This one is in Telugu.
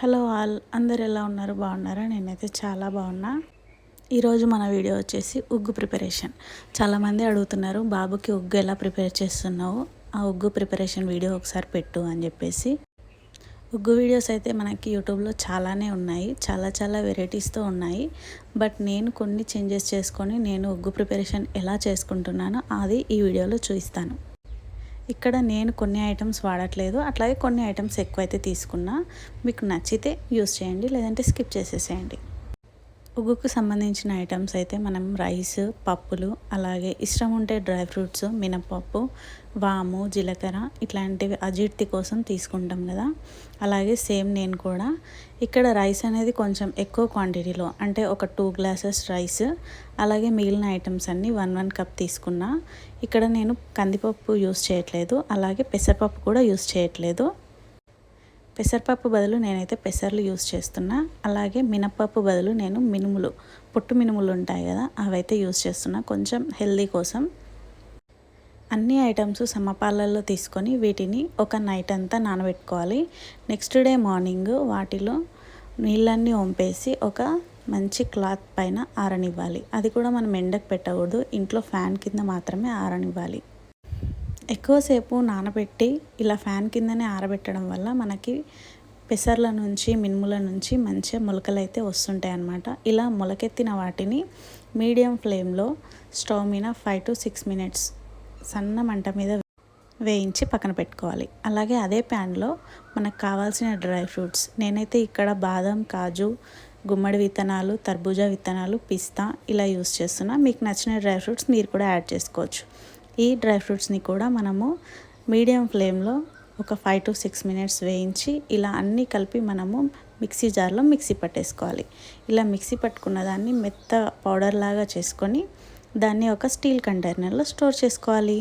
హలో ఆల్ అందరు ఎలా ఉన్నారు? బాగున్నారా? నేనైతే చాలా బాగున్నా. ఈరోజు మన వీడియో వచ్చేసి ఉగ్గు ప్రిపరేషన్. చాలామంది అడుగుతున్నారు బాబుకి ఉగ్గు ఎలా ప్రిపేర్ చేస్తున్నావు? ఆ ఉగ్గు ప్రిపరేషన్ వీడియో ఒకసారి పెట్టు అని చెప్పేసి. ఉగ్గు వీడియోస్ అయితే మనకి యూట్యూబ్లో చాలానే ఉన్నాయి. చాలా చాలా వెరైటీస్తో ఉన్నాయి. బట్ నేను కొన్ని చేంజెస్ చేసుకొని నేను ఉగ్గు ప్రిపరేషన్ ఎలా చేసుకుంటున్నానో అది ఈ వీడియోలో చూపిస్తాను. ఇక్కడ నేను కొన్ని ఐటమ్స్ వాడట్లేదు. అట్లాగే కొన్ని ఐటమ్స్ ఎక్కువైతే తీసుకున్నా. మీకు నచ్చితే యూస్ చేయండి. లేదంటే స్కిప్ చేసేసేయండి. ఉగ్గుకు సంబంధించిన ఐటమ్స్ అయితే మనం రైస్ పప్పులు అలాగే ఇష్టం ఉంటే డ్రై ఫ్రూట్స్ మినపప్పు వాము జీలకర్ర ఇట్లాంటివి అజీర్తి కోసం తీసుకుంటాం కదా. అలాగే సేమ్ నేను కూడా ఇక్కడ రైస్ అనేది కొంచెం ఎక్కువ క్వాంటిటీలో అంటే ఒక టూ గ్లాసెస్ రైస్ అలాగే మిగిలిన ఐటమ్స్ అన్నీ వన్ వన్ కప్ తీసుకున్నా. ఇక్కడ నేను కందిపప్పు యూస్ చేయట్లేదు అలాగే పెసరపప్పు కూడా యూస్ చేయట్లేదు. పెసరపప్పు బదులు నేనైతే పెసర్లు యూస్ చేస్తున్నా. అలాగే మినప్పప్పు బదులు నేను మినుములు పొట్టు మినుములు ఉంటాయి కదా అవైతే యూస్ చేస్తున్నా. కొంచెం హెల్దీ కోసం. అన్ని ఐటమ్స్ సమపాలల్లో తీసుకొని వీటిని ఒక నైట్ అంతా నానబెట్టుకోవాలి. నెక్స్ట్ డే మార్నింగ్ వాటిలో నీళ్ళన్నీ వంపేసి ఒక మంచి క్లాత్ పైన ఆరనివ్వాలి. అది కూడా మనం ఎండకు పెట్టకూడదు. ఇంట్లో ఫ్యాన్ కింద మాత్రమే ఆరనివ్వాలి. ఎక్కువసేపు నానబెట్టి ఇలా ఫ్యాన్ కిందనే ఆరబెట్టడం వల్ల మనకి పెసర్ల నుంచి మినుముల నుంచి మంచిగా మొలకలు అయితే వస్తుంటాయి అన్నమాట. ఇలా మొలకెత్తిన వాటిని మీడియం ఫ్లేమ్లో స్టవ్ మీద ఫైవ్ టు సిక్స్ మినిట్స్ సన్న మంట మీద వేయించి పక్కన పెట్టుకోవాలి. అలాగే అదే ప్యాన్లో మనకు కావాల్సిన డ్రై ఫ్రూట్స్ నేనైతే ఇక్కడ బాదం కాజు గుమ్మడి విత్తనాలు తర్బూజా విత్తనాలు పిస్తా ఇలా యూస్ చేస్తున్నా. మీకు నచ్చిన డ్రై ఫ్రూట్స్ మీరు కూడా యాడ్ చేసుకోవచ్చు. ఈ డ్రై ఫ్రూట్స్ని కూడా మనము మీడియం ఫ్లేమ్లో ఒక ఫైవ్ టు సిక్స్ మినిట్స్ వేయించి ఇలా అన్నీ కలిపి మనము మిక్సీ జార్లో మిక్సీ పట్టేసుకోవాలి. ఇలా మిక్సీ పట్టుకున్న దాన్ని మెత్త పౌడర్ లాగా చేసుకొని దాన్ని ఒక స్టీల్ కంటైనర్లో స్టోర్ చేసుకోవాలి.